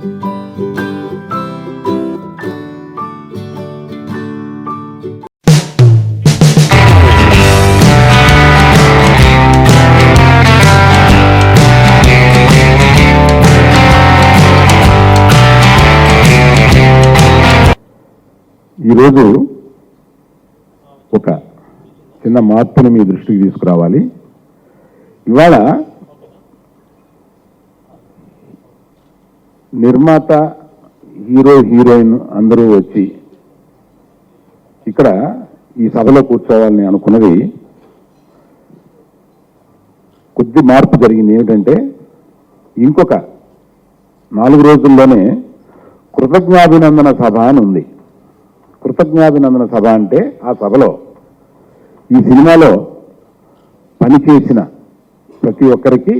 ఈరోజు ఒక చిన్న మార్పుని మీ దృష్టికి తీసుకురావాలి. ఇవాళ నిర్మాత హీరో హీరోయిన్ అందరూ వచ్చి ఇక్కడ ఈ సభలో కూర్చోవాలని అనుకున్నది. కొద్ది మార్పు జరిగింది. ఏమిటంటే ఇంకొక నాలుగు రోజుల్లోనే కృతజ్ఞాభినందన సభ అని ఉంది. కృతజ్ఞాభినందన సభ అంటే ఆ సభలో ఈ సినిమాలో పనిచేసిన ప్రతి ఒక్కరికి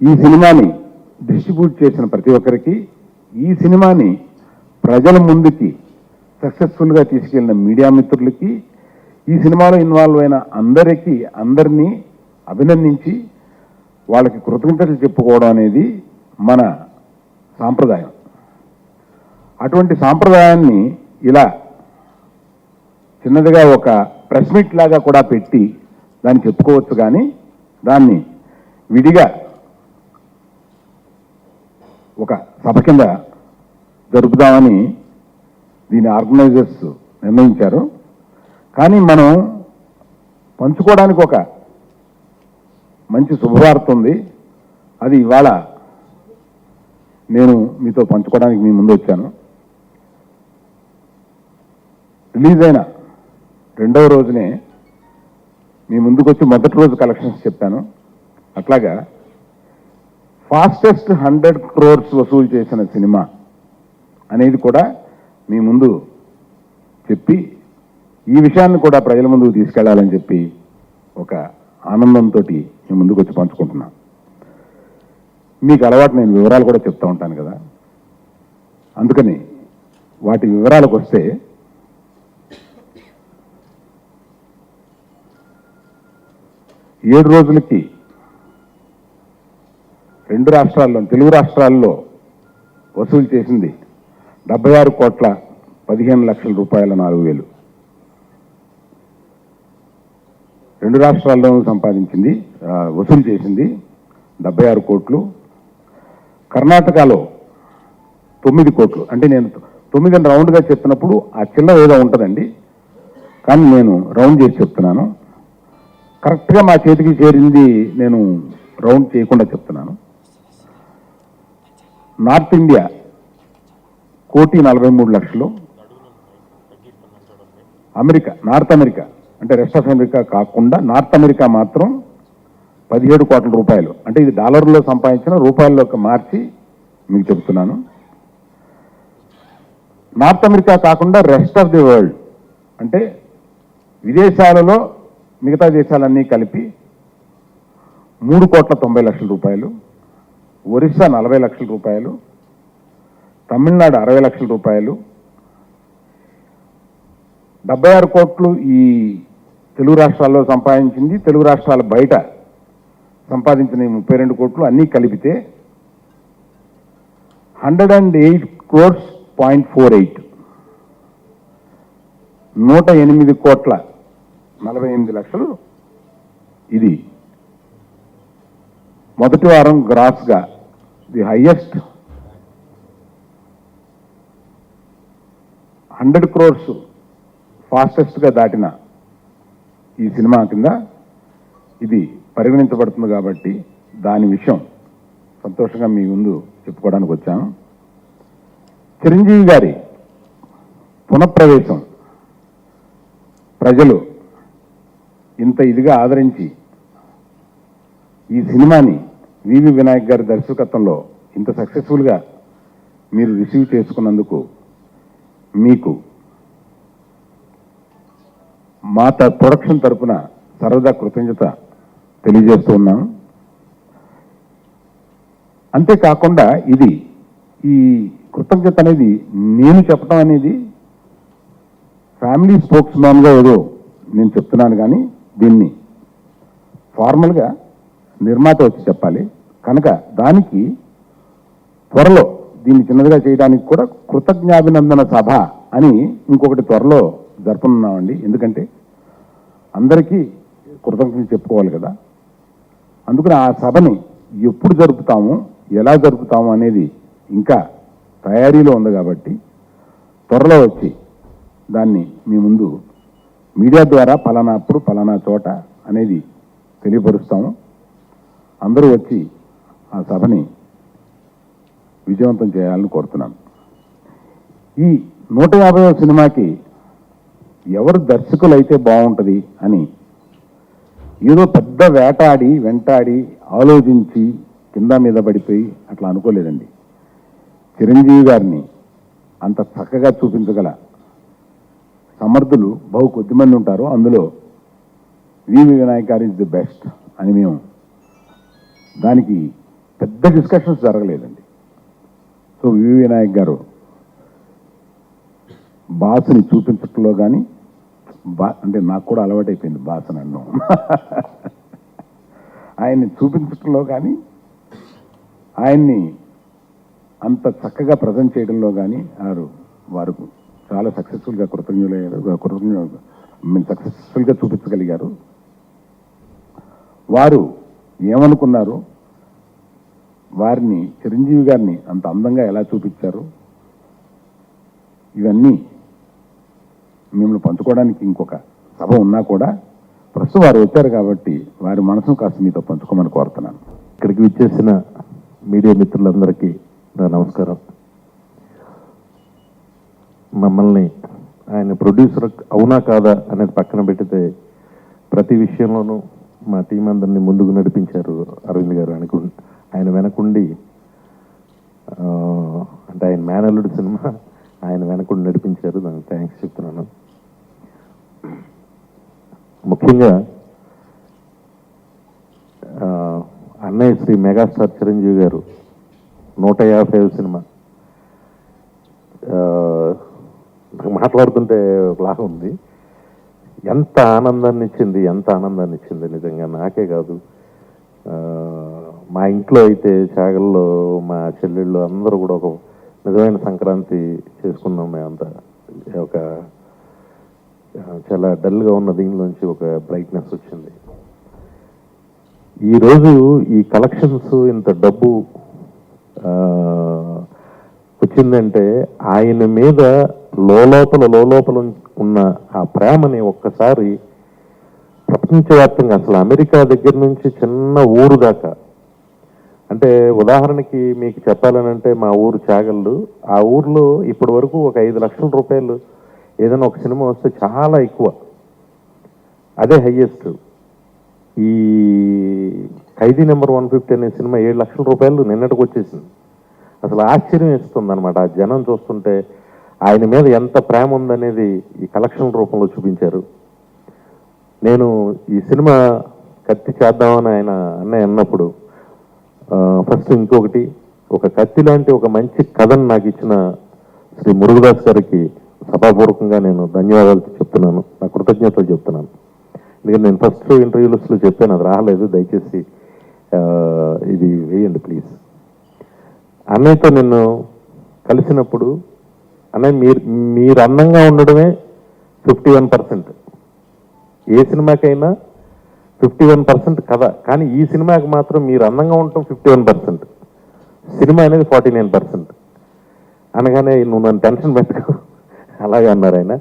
ఈ సినిమాని డిస్ట్రిబ్యూట్ చేసిన ప్రతి ఒక్కరికి ఈ సినిమాని ప్రజల ముందుకి సక్సెస్ఫుల్గా తీసుకెళ్ళిన మీడియా మిత్రులకి ఈ సినిమాలో ఇన్వాల్వ్ అయిన అందరికీ అందరినీ అభినందించి వాళ్ళకి కృతజ్ఞతలు చెప్పుకోవడం అనేది మన సాంప్రదాయం. అటువంటి సాంప్రదాయాన్ని ఇలా చిన్నదిగా ఒక ప్రెస్ మీట్ లాగా కూడా పెట్టి దాన్ని చెప్పుకోవచ్చు కానీ దాన్ని విడిగా ఒక సభ కింద జరుపుదామని దీని ఆర్గనైజర్స్ నిర్ణయించారు. కానీ మనం పంచుకోవడానికి ఒక మంచి శుభవార్త ఉంది. అది ఇవాళ నేను మీతో పంచుకోవడానికి మీ ముందు వచ్చాను. రిలీజ్ అయిన రెండవ రోజునే మీ ముందుకు వచ్చి మొదటి రోజు కలెక్షన్స్ చెప్పాను. అట్లాగా ఫాస్టెస్ట్ హండ్రెడ్ క్రోర్స్ వసూలు చేసిన సినిమా అనేది కూడా మీ ముందు చెప్పి ఈ విషయాన్ని కూడా ప్రజల ముందుకు తీసుకెళ్ళాలని చెప్పి ఒక ఆనందంతో మీ ముందుకు వచ్చి పంచుకుంటున్నా. మీకు అలవాటు నేను వివరాలు కూడా చెప్తా ఉంటాను కదా. అందుకని వాటి వివరాలకు వస్తే ఏడు రోజులకి రెండు రాష్ట్రాల్లో తెలుగు రాష్ట్రాల్లో వసూలు చేసింది డెబ్బై ఆరు కోట్ల పదిహేను లక్షల రూపాయల నాలుగు వేలు. రెండు రాష్ట్రాల్లోనూ సంపాదించింది వసూలు చేసింది డెబ్బై ఆరు కోట్లు. కర్ణాటకలో తొమ్మిది కోట్లు. అంటే నేను తొమ్మిది రౌండ్గా చెప్పినప్పుడు ఆ చిల్లర ఏదో ఉంటుందండి. కానీ నేను రౌండ్ చేసి చెప్తున్నాను. కరెక్ట్గా మా చేతికి చేరింది నేను రౌండ్ చేయకుండా చెప్తున్నాను. నార్త్ ఇండియా కోటి నలభై మూడు లక్షలు. అమెరికా నార్త్ అమెరికా అంటే రెస్ట్ ఆఫ్ అమెరికా కాకుండా నార్త్ అమెరికా మాత్రం పదిహేడు కోట్ల రూపాయలు. అంటే ఇది డాలర్లో సంపాదించిన రూపాయల్లోకి మార్చి మీకు చెప్తున్నాను. నార్త్ అమెరికా కాకుండా రెస్ట్ ఆఫ్ ది వరల్డ్ అంటే విదేశాలలో మిగతా దేశాలన్నీ కలిపి మూడు కోట్ల తొంభై లక్షల రూపాయలు. ఒరిస్సా నలభై లక్షల రూపాయలు తమిళనాడు అరవై లక్షల రూపాయలు. డెబ్బై ఆరు కోట్లు ఈ తెలుగు రాష్ట్రాల్లో సంపాదించింది. తెలుగు రాష్ట్రాల బయట సంపాదించిన ముప్పై రెండు కోట్లు అన్నీ కలిపితే hundred and eight crores point four eight. నూట ఎనిమిది కోట్ల నలభై ఎనిమిది లక్షలు ఇది. మొదటి వారం గ్రాస్గా ది హయ్యెస్ట్ హండ్రెడ్ క్రోర్స్ ఫాస్టెస్ట్గా దాటిన ఈ సినిమా కింద ఇది పరిగణించబడుతుంది కాబట్టి దాని విషయం సంతోషంగా మీ ముందు చెప్పుకోవడానికి వచ్చాను. చిరంజీవి గారి పునఃప్రవేశం ప్రజలు ఇంత ఇదిగా ఆదరించి ఈ సినిమాని వివి వినాయక్ గారి దర్శకత్వంలో ఇంత సక్సెస్ఫుల్గా మీరు రిసీవ్ చేసుకున్నందుకు మీకు మా త- ప్రొడక్షన్ తరపున సరదా కృతజ్ఞత తెలియజేస్తూ ఉన్నాను అంతేకాకుండా ఇది ఈ కృతజ్ఞత అనేది నేను చెప్పడం అనేది ఫ్యామిలీ స్పోక్స్ మ్యాన్గా ఏదో నేను చెప్తున్నాను కానీ దీన్ని ఫార్మల్గా నిర్మాత వచ్చి చెప్పాలి. కనుక దానికి త్వరలో దీన్ని చిన్నదిగా చేయడానికి కూడా కృతజ్ఞాభినందన సభ అని ఇంకొకటి త్వరలో జరపనున్నామండి ఎందుకంటే అందరికీ కృతజ్ఞతలు చెప్పుకోవాలి కదా. అందుకని ఆ సభని ఎప్పుడు జరుపుతాము ఎలా జరుపుతాము అనేది ఇంకా తయారీలో ఉంది కాబట్టి త్వరలో వచ్చి దాన్ని మీ ముందు మీడియా ద్వారా పలానా అప్పుడు పలానా చోట అనేది తెలియపరుస్తాము. అందరూ వచ్చి ఆ సభని విజయవంతం చేయాలని కోరుతున్నాను. ఈ నూట యాభైవ సినిమాకి ఎవరు దర్శకులు అయితే బాగుంటుంది అని ఏదో పెద్ద వేటాడి వెంటాడి ఆలోచించి కింద మీద పడిపోయి అట్లా అనుకోలేదండి. చిరంజీవి గారిని అంత చక్కగా చూపించగల సమర్థులు బహు కొద్ది మంది ఉంటారు. అందులో వివి వినాయక్ గారు ఇస్ ది బెస్ట్ అని మేము దానికి పెద్ద డిస్కషన్స్ జరగలేదండి. సో వివి వినాయక్ గారు బాసుని చూపించటంలో కానీ బా అంటే నాకు కూడా అలవాటైపోయింది బాసన అన్నం ఆయన్ని చూపించటంలో కానీ ఆయన్ని అంత చక్కగా ప్రజెంట్ చేయడంలో కానీ వారు వారు చాలా సక్సెస్ఫుల్గా కృతజ్ఞులయ్యారు కృతజ్ఞ సక్సెస్ఫుల్గా చూపించగలిగారు. వారు ఏమనుకున్నారు వారిని చిరంజీవి గారిని అంత అందంగా ఎలా చూపించారు ఇవన్నీ మిమ్మల్ని పంచుకోవడానికి ఇంకొక సభ ఉన్నా కూడా ప్రస్తుతం వారు వచ్చారు కాబట్టి వారి మనసును కాస్త మీతో పంచుకోమని కోరుతున్నాను. ఇక్కడికి విచ్చేసిన మీడియా మిత్రులందరికీ నా నమస్కారం. మమ్మల్ని ఆయన ప్రొడ్యూసర్ అవునా కాదా అనేది పక్కన పెడితే ప్రతి విషయంలోనూ మా టీం అందరినీ ముందుకు నడిపించారు అరవింద్ గారు అనుకు ఆయన వెనకుండి అంటే ఆయన మేనల్లుడు సినిమా ఆయన వెనకుండి నడిపించారు. దానికి థ్యాంక్స్ చెప్తున్నాను. ముఖ్యంగా ఆ, అన్నయ్య శ్రీ మెగాస్టార్ చిరంజీవి గారు నూట యాభై సినిమా. ఆ, నాకు మాట్లాడుతుంటే ఒకలాగా ఉంది. ఎంత ఆనందాన్ని ఇచ్చింది ఎంత ఆనందాన్ని ఇచ్చింది నిజంగా నాకే కాదు. మా ఇంట్లో అయితే చాగల్లో మా చెల్లెళ్ళు అందరూ కూడా ఒక నిజమైన సంక్రాంతి చేసుకున్నాం మేమంతా. ఒక చాలా డల్గా ఉన్న దీనిలోంచి ఒక బ్రైట్నెస్ వచ్చింది. ఈరోజు ఈ కలెక్షన్స్ ఇంత డబ్బు వచ్చిందంటే ఆయన మీద లోలోపల లోలోపల ఉన్న ఆ ప్రేమని ఒక్కసారి ప్రపంచవ్యాప్తంగా అసలు అమెరికా దగ్గర నుంచి చిన్న ఊరు దాకా. అంటే ఉదాహరణకి మీకు చెప్పాలనంటే మా ఊరు చాగళ్ళు ఆ ఊర్లో ఇప్పటి వరకు ఒక ఐదు లక్షల రూపాయలు ఏదైనా ఒక సినిమా వస్తే చాలా ఎక్కువ. అదే హయ్యెస్ట్ ఈ ఖైదీ నెంబర్ వన్ ఫిఫ్టీ అనే సినిమా ఏడు లక్షల రూపాయలు నిన్నటికి వచ్చేసింది అసలు ఆశ్చర్యం ఇస్తుంది అనమాట ఆ జనం చూస్తుంటే ఆయన మీద ఎంత ప్రేమ ఉందనేది ఈ కలెక్షన్ రూపంలో చూపించారు. నేను ఈ సినిమా కత్తి చేద్దామని ఆయన అన్నయ్య అన్నప్పుడు ఫస్ట్ ఇంకొకటి ఒక కత్తి లాంటి ఒక మంచి కథను నాకు ఇచ్చిన శ్రీ మురుగదాస్ గారికి సభాపూర్వకంగా నేను ధన్యవాదాలు చెప్తున్నాను. నా కృతజ్ఞతలు చెప్తున్నాను. ఎందుకంటే నేను ఫస్ట్ ఇంటర్వ్యూస్లో చెప్పాను అది రాలేదు. దయచేసి ఇది వేయండి ప్లీజ్ అన్నయ్యతో నిన్ను కలిసినప్పుడు అనే మీరు మీరు అందంగా ఉండడమే ఫిఫ్టీ వన్ పర్సెంట్. ఏ సినిమాకైనా ఫిఫ్టీ వన్ పర్సెంట్ కథ. కానీ ఈ సినిమాకి మాత్రం మీరు అందంగా ఉండటం ఫిఫ్టీ వన్ పర్సెంట్. సినిమా అనేది ఫార్టీ నైన్ పర్సెంట్. అనగానే నువ్వు నన్ను టెన్షన్ పెట్టకు. అలాగే అన్నారు ఆయన.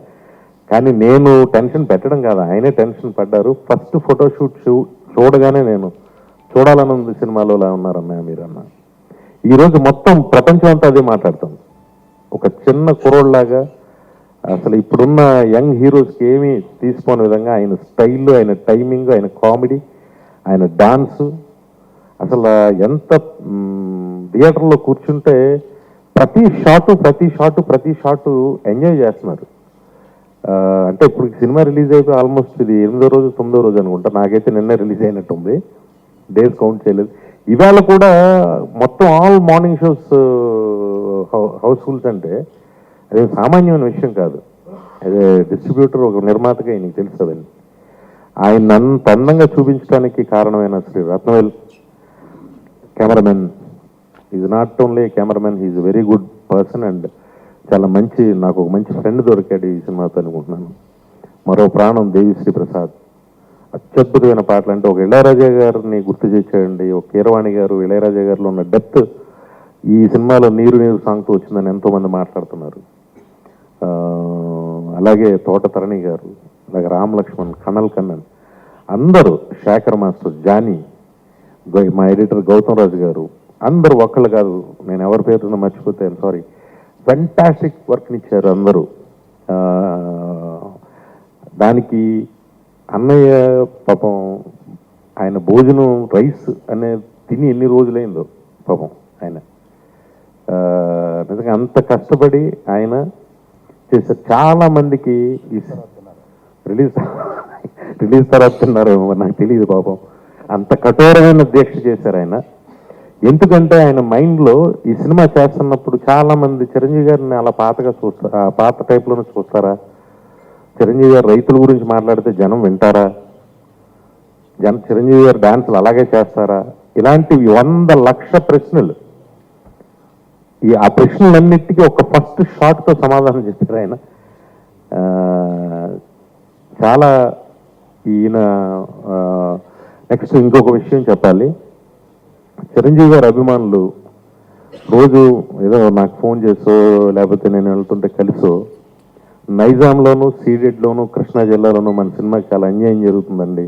కానీ నేను టెన్షన్ పెట్టడం కాదు. ఆయనే టెన్షన్ పడ్డారు. ఫస్ట్ ఫోటోషూట్ చూడగానే నేను చూడాలని ఉంది సినిమాలో ఇలా ఉన్నారన్నయ్య మీరు అన్న ఈరోజు మొత్తం ప్రపంచం అంతా అదే మాట్లాడుతుంది. ఒక చిన్న కుర్రోడ్లాగా అసలు ఇప్పుడున్న యంగ్ హీరోస్కి ఏమీ తీసుకోని విధంగా ఆయన స్టైల్ ఆయన టైమింగ్ ఆయన కామెడీ ఆయన డాన్సు అసలు ఎంత థియేటర్లో కూర్చుంటే ప్రతి షాటు ప్రతి షాటు ప్రతి షాటు ఎంజాయ్ చేస్తున్నారు. అంటే ఇప్పుడు సినిమా రిలీజ్ అయిపోయి ఆల్మోస్ట్ ఇది ఎనిమిదో రోజు తొమ్మిదో రోజు అనుకుంటా. నాకైతే నిన్న రిలీజ్ అయినట్టుంది. డేస్ కౌంట్ చేయలేదు. ఇవాళ కూడా మొత్తం ఆల్ మార్నింగ్ షోస్ హౌస్ఫుల్స్ అంటే అది సామాన్యమైన విషయం కాదు. అదే డిస్ట్రిబ్యూటర్ ఒక నిర్మాతగా నీకు తెలుసు అవన్నీ. ఆయన అంత అందంగా చూపించడానికి కారణమైన Shri Rathnavel cameraman. Is not only cameraman he's very good person and చాలా మంచి నాకు ఒక మంచి ఫ్రెండ్ దొరికాడు ఈ సినిమాతో అనుకుంటున్నాను. మరో ప్రాణం దేవిశ్రీ ప్రసాద్. అత్యద్భుతమైన పాటలు అంటే ఒక ఇళయరాజా గారిని గుర్తు చేసేయండి. ఒక కీరవాణి గారు ఇళయరాజా గారిలో ఉన్న డెప్త్ ఈ సినిమాలో నీరు నీరు సాంగ్తో వచ్చిందని ఎంతోమంది మాట్లాడుతున్నారు. అలాగే తోట తరణి గారు అలాగే రామ్ లక్ష్మణ్ కనల్ కన్నన్ అందరూ శేఖర్ మాస్టర్ జానీ మా ఎడిటర్ గౌతమ్ రాజు గారు అందరూ ఒక్కళ్ళు కాదు నేను ఎవరి పేరున మర్చిపోతే సారీ ఫెంటాస్టిక్ వర్క్ని ఇచ్చారు అందరూ. దానికి అన్నయ్య పాపం ఆయన భోజనం రైస్ అనే తిని ఎన్ని రోజులైందో పాపం ఆయన. నిజంగా అంత కష్టపడి ఆయన చేశారు చాలా మందికి ఈ రిలీజ్ రిలీజ్ తర్వాత తిన్నారేమో నాకు తెలియదు పాపం. అంత కఠోరమైన దీక్ష చేశారు ఆయన. ఎందుకంటే ఆయన మైండ్లో ఈ సినిమా చేస్తున్నప్పుడు చాలామంది చిరంజీవి గారిని అలా పాతగా చూస్తారా ఆ పాత టైప్లోనే చూస్తారా? చిరంజీవి గారు రైతుల గురించి మాట్లాడితే జనం వింటారా? జన చిరంజీవి గారు డాన్సులు అలాగే చేస్తారా? ఇలాంటివి వంద లక్ష ప్రశ్నలు. ఈ ఆ ప్రశ్నలన్నిటికీ ఒక ఫస్ట్ షాట్తో సమాధానం చెప్పారు ఆయన. చాలా ఈయన నెక్స్ట్ ఇంకొక విషయం చెప్పాలి. చిరంజీవి గారు అభిమానులు రోజు ఏదో నాకు ఫోన్ చేసో లేకపోతే నేను వెళ్తుంటే కలిసో నైజాంలోను సీడెడ్లోను కృష్ణా జిల్లాలోను మన సినిమాకి చాలా అన్యాయం జరుగుతుందండి.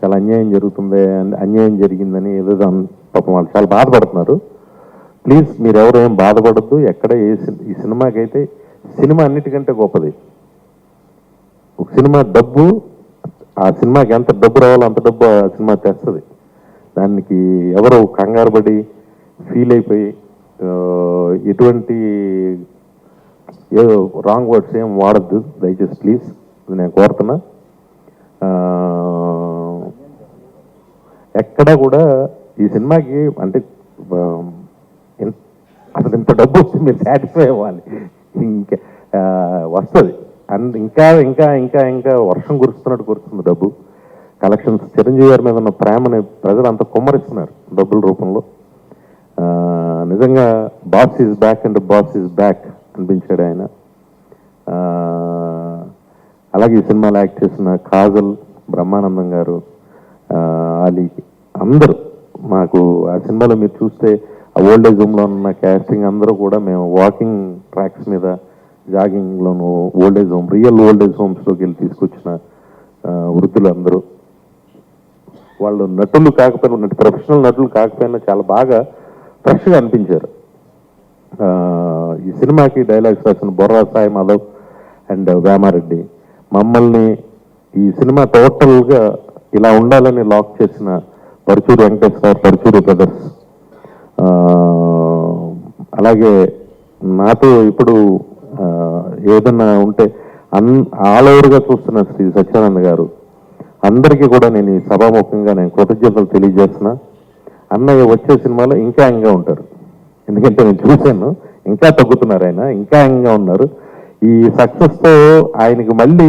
చాలా అన్యాయం జరుగుతుంది అన్యాయం జరిగిందని ఏదో దాని పాపం వాళ్ళు చాలా బాధపడుతున్నారు. ప్లీజ్ మీరు ఎవరు ఏం బాధపడద్దు ఎక్కడ ఏ ఈ సినిమాకైతే సినిమా అన్నిటికంటే గొప్పది. ఒక సినిమా డబ్బు ఆ సినిమాకి ఎంత డబ్బు రావాలో అంత డబ్బు ఆ సినిమా తెస్తుంది. దానికి ఎవరో కంగారు పడి ఫీల్ అయిపోయి ఎటువంటి ఏదో రాంగ్ వర్డ్స్ ఏం వాడద్దు. దయచేసి ప్లీజ్ నేను కోరుతున్నా. ఎక్కడ కూడా ఈ సినిమాకి అంటే అసలు ఇంత డబ్బు వచ్చి మీరు సాటిస్ఫై అవ్వాలి. ఇంకా వస్తుంది. అండ్ ఇంకా ఇంకా ఇంకా ఇంకా వర్షం కురుస్తున్నట్టు కురుస్తుంది డబ్బు. కలెక్షన్స్ చిరంజీవి గారి మీద ఉన్న ప్రేమని ప్రజలు అంత కుమ్మరిస్తున్నారు డబ్బుల రూపంలో. నిజంగా boss is back and boss is back అనిపించాడు ఆయన. అలాగే ఈ సినిమాలో యాక్ట్ చేసిన కాజల్ బ్రహ్మానందం గారు అలీ అందరూ మాకు ఆ సినిమాలో మీరు చూస్తే ఓల్డ్ ఏజ్ హోమ్లో ఉన్న క్యాస్టింగ్ అందరూ కూడా మేము వాకింగ్ ట్రాక్స్ మీద జాగింగ్లోను old age home real old age హోమ్స్లోకి వెళ్ళి తీసుకొచ్చిన వృద్ధులు అందరూ వాళ్ళు నటులు కాకపోయినా ప్రొఫెషనల్ నటులు కాకపోయినా చాలా బాగా ఫ్రెష్గా అనిపించారు. ఈ సినిమాకి డైలాగ్స్ రాసిన బొర్రా సాయి మాధవ్ అండ్ వేమారెడ్డి మమ్మల్ని ఈ సినిమా టోటల్గా ఇలా ఉండాలని లాక్ చేసిన పరుచూరు వెంకటేశ్వర పరుచూరు బ్రదర్స్ అలాగే నాతో ఇప్పుడు ఏదన్నా ఉంటే అన్ ఆల్ ఓవర్గా చూస్తున్న శ్రీ సత్యానంద్ గారు అందరికీ కూడా నేను ఈ సభాముఖంగా నేను కృతజ్ఞతలు తెలియజేస్తున్నా. అన్నయ్య వచ్చే సినిమాలో ఇంకా యంగా ఉంటారు. ఎందుకంటే నేను చూశాను. ఇంకా తగ్గుతున్నారు ఆయన. ఇంకా యంగా ఉన్నారు. ఈ సక్సెస్తో ఆయనకి మళ్ళీ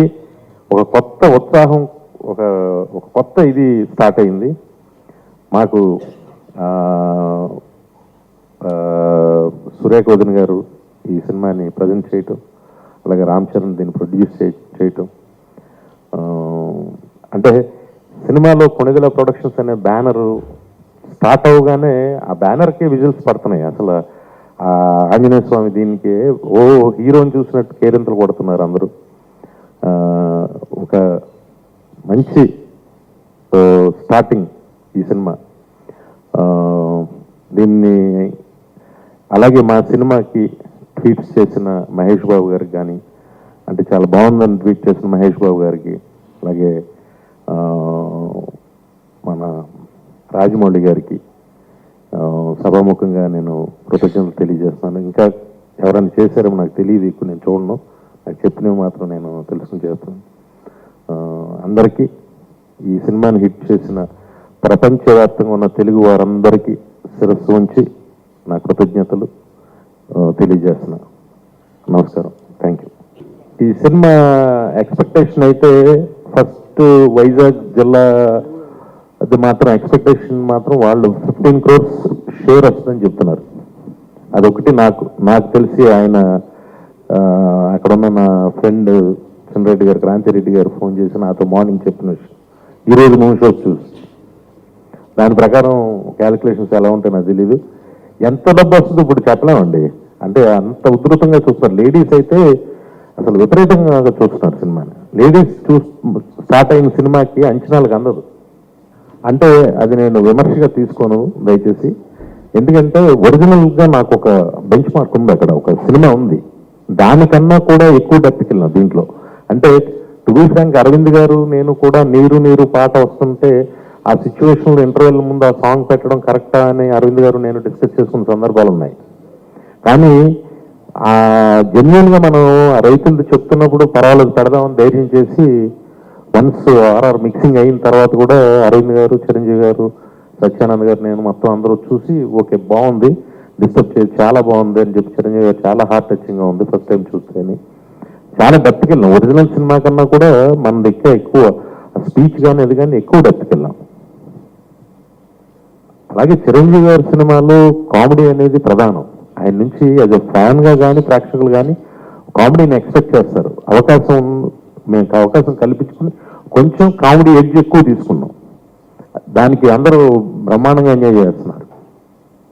ఒక కొత్త ఉత్సాహం ఒక ఒక కొత్త ఇది స్టార్ట్ అయింది. మాకు సురేఖ వదిన గారు ఈ సినిమాని ప్రజెంట్ చేయటం అలాగే రామ్ చరణ్ దీన్ని ప్రొడ్యూస్ చేయటం. అంటే సినిమాలో కొణిదల ప్రొడక్షన్స్ అనే బ్యానర్ స్టార్ట్ అవగానే ఆ బ్యానర్కే విజిల్స్ పడుతున్నాయి. అసలు ఆంజనేయ స్వామి దీనికి ఓ హీరోని చూసినట్టు కేరింతలు కొడుతున్నారు అందరూ. ఒక మంచి స్టార్టింగ్ ఈ సినిమా. దీన్ని అలాగే మా సినిమాకి ట్వీట్స్ చేసిన మహేష్ బాబు గారికి కానీ అంటే చాలా బాగుందని ట్వీట్ చేసిన మహేష్ బాబు గారికి అలాగే మన రాజమౌళి గారికి సభాముఖంగా నేను కృతజ్ఞతలు తెలియజేస్తాను ఇంకా ఎవరైనా చేశారో నాకు తెలియదు ఇప్పుడు నేను చూడను. నాకు చెప్పినవి మాత్రం నేను తెలుసుకుని చేస్తాను. అందరికీ ఈ సినిమాని హిట్ చేసిన ప్రపంచవ్యాప్తంగా ఉన్న తెలుగు వారందరికీ శిరస్సు ఉంచి నా కృతజ్ఞతలు ఆ, తెలియజేస్తున్నా. నమస్కారం. థ్యాంక్ యూ ఈ సినిమా ఎక్స్పెక్టేషన్ అయితే ఫస్ట్ వైజాగ్ జిల్లా అది మాత్రం ఎక్స్పెక్టేషన్ మాత్రం వాళ్ళు ఫిఫ్టీన్ క్రోర్స్ షేర్ వస్తుందని చెప్తున్నారు. అదొకటి నాకు నాకు తెలిసి ఆయన అక్కడున్న అక్కడ ఉన్న నా ఫ్రెండ్ చిన్నరెడ్డి గారు క్రాంతిరెడ్డి గారు ఫోన్ చేసి నాతో మార్నింగ్ చెప్పిన విషయం. ఈరోజు మూవీ షోస్ చూసి. దాని ప్రకారం క్యాలిక్యులేషన్స్ ఎలా ఉంటాయో నాకు తెలీదు. ఎంత డబ్బు వస్తుందో ఇప్పుడు చెప్పలేమండి. అంటే అంత ఉధృతంగా చూస్తున్నారు. లేడీస్ అయితే అసలు విపరీతంగా చూస్తున్నారు సినిమాని. లేడీస్ చూ స్టార్ట్ అయిన సినిమాకి అంచనాలకు అందదు అంటే అది నేను విమర్శగా తీసుకోను దయచేసి. ఎందుకంటే ఒరిజినల్గా నాకు ఒక బెంచ్ మార్క్ ఉంది అక్కడ. ఒక సినిమా ఉంది. దానికన్నా కూడా ఎక్కువ డెప్త్కి వెళ్ళిన దీంట్లో. అంటే టు బీ ఫ్రాంక్ అరవింద్ గారు నేను కూడా నీరు నీరు పాట వస్తుంటే ఆ సిచ్యువేషన్లో ఇంటర్వెల్ ముందు ఆ సాంగ్ పెట్టడం కరెక్టా అని అరవింద్ గారు నేను డిస్కస్ చేసుకున్న సందర్భాలు ఉన్నాయి. కానీ ఆ మనం ఆ చెప్తున్నప్పుడు పర్వాలేదు పెడదామని ధైర్యం చేసి వన్స్ ఆర్ఆర్ మిక్సింగ్ అయిన తర్వాత కూడా అరవింద్ గారు చిరంజీవి గారు సత్యానంద్ గారు నేను మొత్తం అందరూ చూసి ఓకే బాగుంది డిస్టర్బ్ చేసి చాలా బాగుంది అని చెప్పి చిరంజీవి గారు చాలా హార్ట్ టచింగ్గా ఉంది ఫస్ట్ టైం చూస్తే చాలా డెప్త్కి వెళ్ళాం ఒరిజినల్ సినిమా కన్నా కూడా మన దగ్గర ఎక్కువ స్పీచ్ కానీ అది కానీ ఎక్కువ డెప్త్కి వెళ్ళాం అలాగే చిరంజీవి గారి సినిమాలో కామెడీ అనేది ప్రధానం. ఆయన నుంచి యాజ్ అ ఫ్యాన్గా కానీ ప్రేక్షకులు కానీ కామెడీని ఎక్స్పెక్ట్ చేస్తారు. అవకాశం మేము అవకాశం కల్పించుకుని కొంచెం కామెడీ ఎడ్జ్ ఎక్కువ తీసుకున్నాం. దానికి అందరూ బ్రహ్మాండంగా ఎంజాయ్ చేస్తారు.